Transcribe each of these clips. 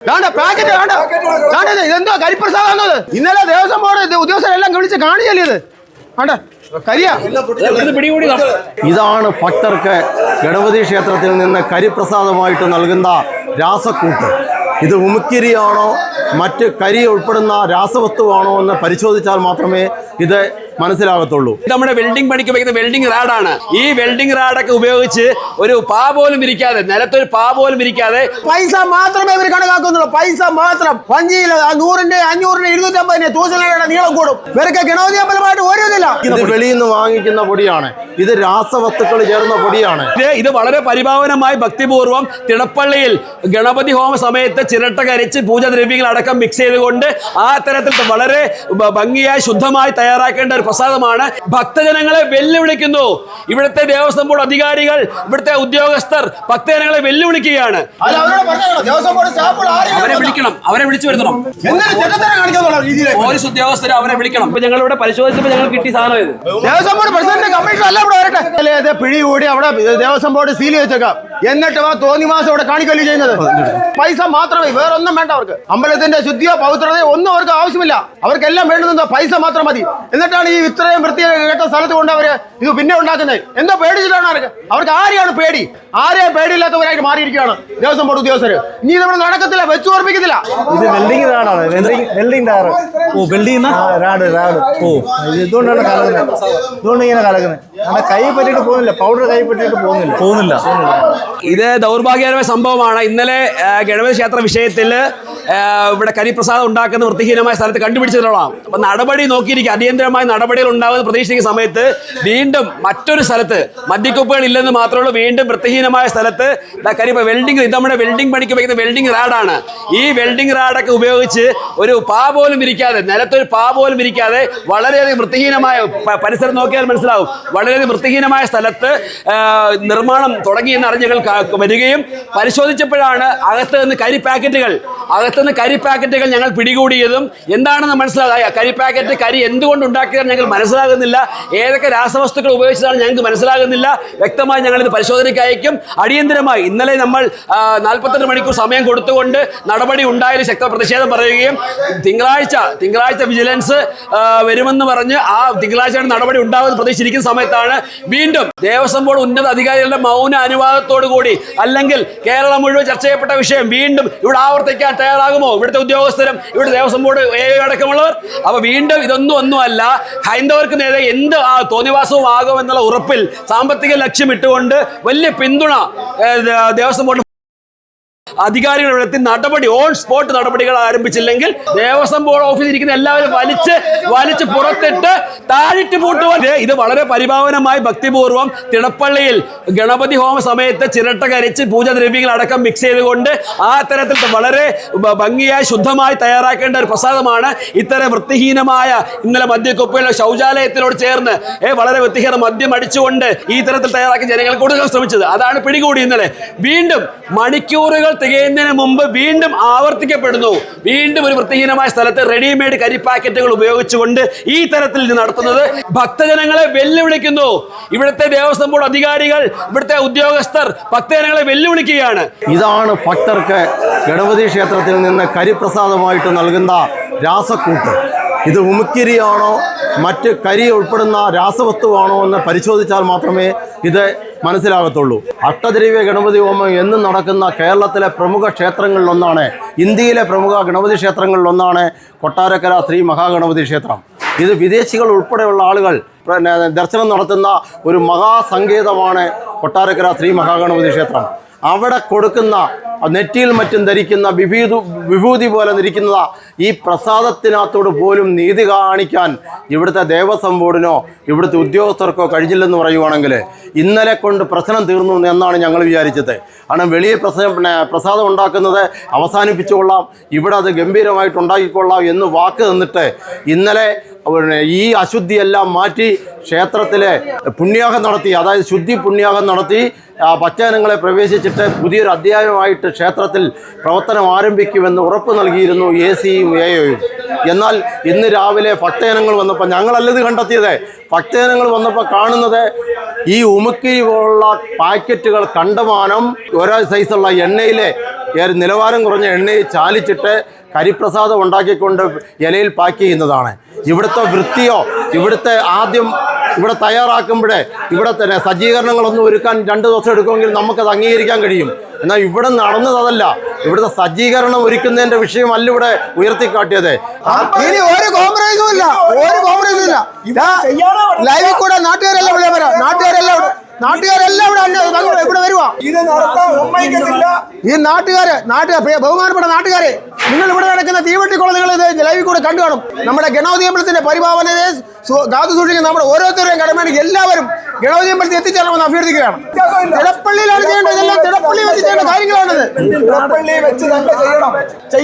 Packet വേണ്ട. വേണ്ട. ഇതെന്തോ കരിപ്രസാദം ഇന്നലെ ദേവസ്വം ബോർഡ് ഉദ്യോഗസ്ഥരെല്ലാം വിളിച്ച് കാണിച്ചല്ലേ ഇത്? വേണ്ട ഇതാണ് ഭക്തർക്ക് ഗണപതി ക്ഷേത്രത്തിൽ നിന്ന് കരിപ്രസാദമായിട്ട് നൽകുന്ന രാസക്കൂട്ട്. ഇത് ഉമുക്കിരിയാണോ മറ്റ് കരി ഉൾപ്പെടുന്ന രാസവസ്തുവാണോ എന്ന് പരിശോധിച്ചാൽ മാത്രമേ ഇത് മനസ്സിലാകത്തുള്ളൂ നമ്മുടെ വെൽഡിംഗ് പണിക്ക് ഉപയോഗിക്കുന്ന വെൽഡിംഗ് റാഡാണ് ഈ വെൽഡിംഗ് റാഡൊക്കെ ഉപയോഗിച്ച് ഒരു പാ പോലും ഇരിക്കാതെ നിലത്തൊരു പാ പോലും ഇരിക്കാതെ പൈസ മാത്രമേ ഇവർ കണക്കാക്കുന്നുള്ളൂ. പൈസ മാത്രം. വഞ്ചിയിൽ ആ നൂറിന്റെ അഞ്ഞൂറിന്റെ ഇരുന്നൂറ്റമ്പതിന്റെ തൂസനയുടെ നീളം കൂടും. ഇവരൊക്കെ ഗണപതി അമ്പലമായിട്ട് ഒരു ഇതില്ല ഇത് വെളിയിൽ നിന്ന് വാങ്ങിക്കുന്ന പൊടിയാണ്. ഇത് രാസവസ്തുക്കൾ ചേർന്ന പൊടിയാണ്. ഇത് ഇത് വളരെ പരിഭാവനമായി ഭക്തിപൂർവം തിടപ്പള്ളിയിൽ ഗണപതി ഹോമ സമയത്ത് ചിരട്ട കരിച്ച് പൂജദ്രവ്യങ്ങൾ അടക്കം മിക്സ് ചെയ്തുകൊണ്ട് ആ തരത്തിൽ വളരെ ഭംഗിയായി ശുദ്ധമായി തയ്യാറാക്കേണ്ട ഒരു പ്രസാദമാണ്. ഭക്തജനങ്ങളെ വെല്ലുവിളിക്കുന്നു. ഇവിടുത്തെ ദേവസ്വം ബോർഡ് അധികാരികൾ ഇവിടുത്തെ ഉദ്യോഗസ്ഥർ ഭക്തജനങ്ങളെ വെല്ലുവിളിക്കുകയാണ്. അവരെ വിളിക്കണം അവരെ വിളിച്ചു വരുത്തണം. പോലീസ് ഉദ്യോഗസ്ഥർ അവരെ വിളിക്കണം. ഇപ്പൊ ഞങ്ങൾ ഇവിടെ പരിശോധിച്ചപ്പോൾ ഞങ്ങൾ കിട്ടി സാധനം ഇത്. ദേവസ്വം ബോർഡ് പ്രസിഡന്റ് കമ്മീഷണർ അല്ല ഇവിടെ വരട്ടെ. ഇത് പിടികൂടി അവിടെ ദേവസ്വം ബോർഡ് സീൽ വെച്ചേക്കാം എന്നിട്ട് ആ തോന്നിമാസം ഇവിടെ കാണിക്കല്ലേ ചെയ്യുന്നത്? പൈസ മാത്രമേ വേറൊന്നും വേണ്ട അവർക്ക്. അമ്പലത്തിന്റെ ശുദ്ധിയോ പവിത്രതയോ ഒന്നും അവർക്ക് ആവശ്യമില്ല. അവർക്കെല്ലാം വേണ്ടുന്നത് പൈസ മാത്രം മതി. എന്നിട്ടാണ് ഈ ഇത്രയും വൃത്തി കേട്ട സ്ഥലത്ത് കൊണ്ട് അവർ ഇത് പിന്നെ ഉണ്ടാക്കുന്നത്. എന്തോ പേടിച്ചിട്ടാണ് അവർക്ക്? അവർക്ക് ആരെയാണ് പേടി? ആരെയും പേടിയില്ലാത്തവരായിട്ട് മാറിയിരിക്കുകയാണ് ദേവസ്വം ബോർഡ് ഉദ്യോഗസ്ഥർ ഇനി ഇത് ഇവിടെ നടക്കത്തില്ല വെച്ചു ഓർപ്പിക്കത്തില്ല. ഇത് വെൽഡിംഗ് ടയർ. ഓ വെൽഡിംഗ് റാഡ് റാഡ് ഓ ഇത് ഇതുകൊണ്ടാണ് കലകുന്നത് ഇതുകൊണ്ട് ഇങ്ങനെ കലകുന്നത് കൈ പറ്റിയിട്ട് പോകുന്നില്ല പൗഡർ കൈ പറ്റിയിട്ട് പോകുന്നില്ല. പോകുന്നില്ല. ഇത് ദൗർഭാഗ്യകരമായ സംഭവമാണ്. ഇന്നലെ ഗണപതി ക്ഷേത്ര വിഷയത്തിൽ ഇവിടെ കരിപ്രസാദം ഉണ്ടാക്കുന്ന വൃത്തിഹീനമായ സ്ഥലത്ത് കണ്ടുപിടിച്ചിട്ടുള്ളതാണ് അപ്പൊ നടപടി നോക്കിയിരിക്കുക. അടിയന്തരമായ നടപടികൾ ഉണ്ടാകുന്ന പ്രതീക്ഷിക്കുന്ന സമയത്ത് വീണ്ടും മറ്റൊരു സ്ഥലത്ത് മദ്യക്കുപ്പുകൾ ഇല്ലെന്ന് മാത്രമേ ഉള്ളൂ വീണ്ടും വൃത്തിഹീനമായ സ്ഥലത്ത് കരിപ്പ കരി വെൽഡിംഗ് ഇത് നമ്മുടെ വെൽഡിംഗ് പണിക്ക് ഉപയോഗിക്കുന്ന വെൽഡിംഗ് റാഡാണ് ഈ വെൽഡിംഗ് റാഡൊക്കെ ഉപയോഗിച്ച് ഒരു പാ പോലും ഇരിക്കാതെ നിലത്തൊരു പാ പോലും ഇരിക്കാതെ വളരെയധികം വൃത്തിഹീനമായ പരിസരം നോക്കിയാൽ മനസ്സിലാവും. വളരെയധികം വൃത്തിഹീനമായ സ്ഥലത്ത് നിർമ്മാണം തുടങ്ങിയെന്ന് അറിഞ്ഞ് വരികയും പരിശോധിച്ചപ്പോഴാണ് അകത്ത് നിന്ന് കരി പാക്കറ്റുകൾ അകത്ത് നിന്ന് കരി പാക്കറ്റുകൾ ഞങ്ങൾ പിടികൂടിയതും എന്താണെന്ന് മനസ്സിലാകായ കരി പാക്കറ്റ് കരി എന്തുകൊണ്ട് ഉണ്ടാക്കിയതെന്ന് ഞങ്ങൾ മനസ്സിലാകുന്നില്ല. ഏതൊക്കെ രാസവസ്തുക്കൾ ഉപയോഗിച്ചതാണ് ഞങ്ങൾക്ക് മനസ്സിലാകുന്നില്ല. വ്യക്തമായി ഞങ്ങൾ ഇത് പരിശോധനയ്ക്ക് അയക്കും. അടിയന്തരമായി ഇന്നലെ നമ്മൾ നാൽപ്പത്തെട്ട് മണിക്കൂർ സമയം കൊടുത്തുകൊണ്ട് നടപടി ഉണ്ടായാലും ശക്ത പ്രതിഷേധം പറയുകയും തിങ്കളാഴ്ച തിങ്കളാഴ്ച വിജിലൻസ് വരുമെന്ന് പറഞ്ഞ് ആ തിങ്കളാഴ്ചയാണ് നടപടി ഉണ്ടാകുമെന്ന് പ്രതീക്ഷിച്ചിരിക്കുന്ന സമയത്താണ്. വീണ്ടും ദേവസ്വം ബോർഡ് ഉന്നത അധികാരികളുടെ മൗന അനുവാദത്തോടു കൂടി. അല്ലെങ്കിൽ കേരളം മുഴുവൻ ചർച്ച ചെയ്യപ്പെട്ട വിഷയം വീണ്ടും ഇവിടെ ആവർത്തിക്കാൻ തയ്യാറാകുമോ? ഇവിടുത്തെ ഉദ്യോഗസ്ഥരും ഇവിടെ ദേവസ്വം ബോർഡ് അടക്കമുള്ളവർ. അപ്പൊ വീണ്ടും ഇതൊന്നും ഒന്നുമല്ല. ഹൈന്ദവർക്ക് നേരെ എന്ത് തോന്നിവാസവും ആകുമെന്നുള്ള ഉറപ്പിൽ സാമ്പത്തിക ലക്ഷ്യം ഇട്ടുകൊണ്ട് വലിയ പിന്തുണ ദേവസ്വം ബോർഡ് അധികാരികൾ ഇവിടെ എത്തി നടപടി ഓൺ സ്പോട്ട് നടപടികൾ ആരംഭിച്ചില്ലെങ്കിൽ ദേവസ്വം ബോർഡ് ഓഫീസിൽ ഇരിക്കുന്ന എല്ലാവരും വലിച്ച് വലിച്ച് പുറത്തിട്ട് താഴിട്ട് പൂട്ടുവാൻ. ഇത് ഇത് വളരെ പരിഭാവനമായി ഭക്തിപൂർവം തിടപ്പള്ളിയിൽ ഗണപതി ഹോമ സമയത്ത് ചിരട്ട കരിച്ച് പൂജാദ്രവ്യങ്ങൾ അടക്കം മിക്സ് ചെയ്തുകൊണ്ട് ആ തരത്തിൽ വളരെ ഭംഗിയായി ശുദ്ധമായി തയ്യാറാക്കേണ്ട ഒരു പ്രസാദമാണ് ഇത്തരം വൃത്തിഹീനമായ ഇന്നലെ മദ്യക്കൊപ്പയിലെ ശൗചാലയത്തിനോട് ചേർന്ന് ഏ, വളരെ വൃത്തിഹീന മദ്യം അടിച്ചുകൊണ്ട് ഈ തരത്തിൽ തയ്യാറാക്കി ജനങ്ങൾ കൊടുക്കാൻ ശ്രമിച്ചത്. അതാണ് പിടികൂടി ഇന്നലെ. വീണ്ടും മണിക്കൂറുകൾ തികയുന്നതിന് മുമ്പ് വീണ്ടും ആവർത്തിക്കപ്പെടുന്നു. വീണ്ടും ഒരു വൃത്തിഹീനമായ സ്ഥലത്ത് റെഡിമെയ്ഡ് കരി പാക്കറ്റുകൾ ഉപയോഗിച്ചുകൊണ്ട് ഈ തരത്തിൽ നടത്തുന്നത് ഭക്തജനങ്ങളെ വെല്ലുവിളിക്കുന്നു. ഇവിടുത്തെ ദേവസ്വം ബോർഡ് അധികാരികൾ ഇവിടുത്തെ ഉദ്യോഗസ്ഥർ ഭക്തജനങ്ങളെ വെല്ലുവിളിക്കുകയാണ്. ഇതാണ് ഭക്തർക്ക് ഗണപതി ക്ഷേത്രത്തിൽ നിന്ന് കരിപ്രസാദമായിട്ട് നൽകുന്ന രാസക്കൂട്ട്. ഇത് ഉമുക്കിരിയാണോ? മറ്റ് കരി ഉൾപ്പെടുന്ന രാസവസ്തുവാണോ എന്ന് പരിശോധിച്ചാൽ മാത്രമേ ഇത് മനസ്സിലാകത്തുള്ളൂ. അഷ്ടദ്രവ്യ ഗണപതി ഹോമം എന്നും നടക്കുന്ന കേരളത്തിലെ പ്രമുഖ ക്ഷേത്രങ്ങളിലൊന്നാണ് ഇന്ത്യയിലെ പ്രമുഖ ഗണപതി ക്ഷേത്രങ്ങളിലൊന്നാണ് കൊട്ടാരക്കര ശ്രീ മഹാഗണപതി ക്ഷേത്രം. ഇത് വിദേശികൾ ഉൾപ്പെടെയുള്ള ആളുകൾ ദർശനം നടത്തുന്ന ഒരു മഹാസങ്കേതമാണ് കൊട്ടാരക്കര ശ്രീ മഹാഗണപതി ക്ഷേത്രം. അവിടെ കൊടുക്കുന്ന നെറ്റിയിൽ മറ്റും ധരിക്കുന്ന വിഭൂതി വിഭൂതി പോലെ ധരിക്കുന്ന ഈ പ്രസാദത്തിനകത്തോട് പോലും നീതി കാണിക്കാൻ ഇവിടുത്തെ ദേവസ്വം ബോർഡിനോ ഇവിടുത്തെ ഉദ്യോഗസ്ഥർക്കോ കഴിഞ്ഞില്ലെന്ന് പറയുവാണെങ്കിൽ ഇന്നലെ കൊണ്ട് പ്രശ്നം തീർന്നു എന്നാണ് ഞങ്ങൾ വിചാരിച്ചത്. കാരണം വെളിയിൽ പ്രശ്നം പ്രസാദം ഉണ്ടാക്കുന്നത് അവസാനിപ്പിച്ചുകൊള്ളാം. ഇവിടെ അത് ഗംഭീരമായിട്ട് ഉണ്ടാക്കിക്കൊള്ളാം എന്ന് വാക്ക് തന്നിട്ട് ഇന്നലെ ഈ അശുദ്ധിയെല്ലാം മാറ്റി ക്ഷേത്രത്തിലെ പുണ്യാഹം നടത്തി അതായത് ശുദ്ധി പുണ്യാഹം നടത്തി ആ, ഭക്തജനങ്ങളെ പ്രവേശിച്ചിട്ട് പുതിയൊരു അധ്യായമായിട്ട് ക്ഷേത്രത്തിൽ പ്രവർത്തനം ആരംഭിക്കുമെന്ന് ഉറപ്പ് നൽകിയിരുന്നു എ സിയും എയും എന്നാൽ ഇന്ന് രാവിലെ ഭക്തജനങ്ങൾ വന്നപ്പോൾ ഞങ്ങളല്ലത് കണ്ടെത്തിയത്. ഭക്തജനങ്ങൾ വന്നപ്പോൾ കാണുന്നത് ഈ ഉമുക്കിരി പോലുള്ള പാക്കറ്റുകൾ കണ്ടമാനം ഓരോ സൈസുള്ള എണ്ണയിലെ നിലവാരം കുറഞ്ഞ എണ്ണയിൽ ചാലിച്ചിട്ട് കരിപ്രസാദം ഉണ്ടാക്കിക്കൊണ്ട് ഇലയിൽ പാക്ക് ചെയ്യുന്നതാണ് ഇവിടുത്തെ വൃത്തിയോ ഇവിടുത്തെ ആദ്യം ഇവിടെ തയ്യാറാക്കുമ്പോഴേ ഇവിടെ തന്നെ സജ്ജീകരണങ്ങളൊന്നും ഒരുക്കാൻ രണ്ട് ദിവസം എടുക്കുമെങ്കിൽ നമുക്കത് അംഗീകരിക്കാൻ കഴിയും. എന്നാൽ ഇവിടെ നടന്നത് അതല്ല. ഇവിടുത്തെ സജ്ജീകരണം ഒരുക്കുന്നതിന്റെ വിഷയമല്ല ഇവിടെ ഉയർത്തിക്കാട്ടിയത്. ഇനി ഒരു കോംപ്രമൈസും ഇല്ല. ഒരു കോംപ്രമൈസും ഇല്ല. ഇതാ ലൈവിൽ കൂടെ നാട്ടുകാരെല്ലാം നാട്ടുകാരെല്ലാം ഇവിടെ ഇവിടെ വരുവാ. ഈ നാട്ടുകാരെ നാട്ടുകാർ ബഹുമാനപ്പെട്ട നാട്ടുകാരെ നിങ്ങൾ ഇവിടെ നടക്കുന്ന തീവട്ടിക്കുളം നിങ്ങൾ ഇത് ലൈവിൽ കൂടെ കണ്ടു കാണും. നമ്മുടെ ഗണപതി അമ്പലത്തിന്റെ പരിപാവനതയെ സു- കാത്തു സൂക്ഷിക്കുന്ന നമ്മുടെ ഓരോരുത്തരുടെയും കടമയാണ് എല്ലാവരും ഗണപതി അമ്പലത്തിൽ എത്തിച്ചേരണമെന്ന് അഭ്യർത്ഥിക്കുകയാണ്. തിടപ്പള്ളിയിലാണ് ചെയ്യേണ്ടത്. ഇതെല്ലാം തിടപ്പള്ളി വെച്ച് ചെയ്യേണ്ട കാര്യങ്ങളാണിത്.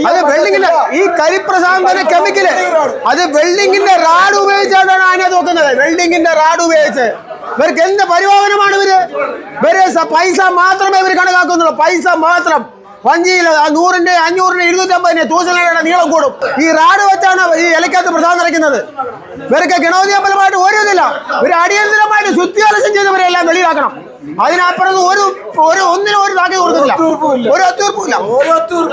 അത് വെള്ളിങ്ങിന്റെ ഈ കരിപ്രസാദത്തിന്റെ കെമിക്കൽ അത് വെള്ളിങ്ങിന്റെ റാഡ് ഉപയോഗിച്ചാണ് അതിനെ നോക്കുന്നത്. വെള്ളിങ്ങിന്റെ റാഡ് ഉപയോഗിച്ച്. ഇവർക്ക് എന്ത് പരിപാലനമാണ് ഇവർ? ഇവർ പൈസ മാത്രമേ ഇവർ കണക്കാക്കുന്നുള്ളൂ. പൈസ മാത്രം. വഞ്ചിയിൽ നൂറിന്റെ അഞ്ഞൂറിന്റെ ഇരുന്നൂറ്റമ്പതിന്റെ തൂസലയുടെ നീളം കൂടും. ഈ റാഡ് വെച്ചാണ് ഈ ഇലക്കകത്ത് പ്രസാദം നിറയ്ക്കുന്നത്. ഇവർക്ക് ഗണപതി അമ്പലമായിട്ട് ഒരു ഇതില്ല. ഒരു അടിയന്തരമായിട്ട് ശുദ്ധിയാലസ്യം ചെയ്തവരെല്ലാം വെളിയിലാക്കണം. അതിനപ്പുറം ഒരു ഒരു ഒന്നിനും ഒരു താക്കി കൊടുക്കുന്നില്ല ഒരു ഓരോരുത്തർ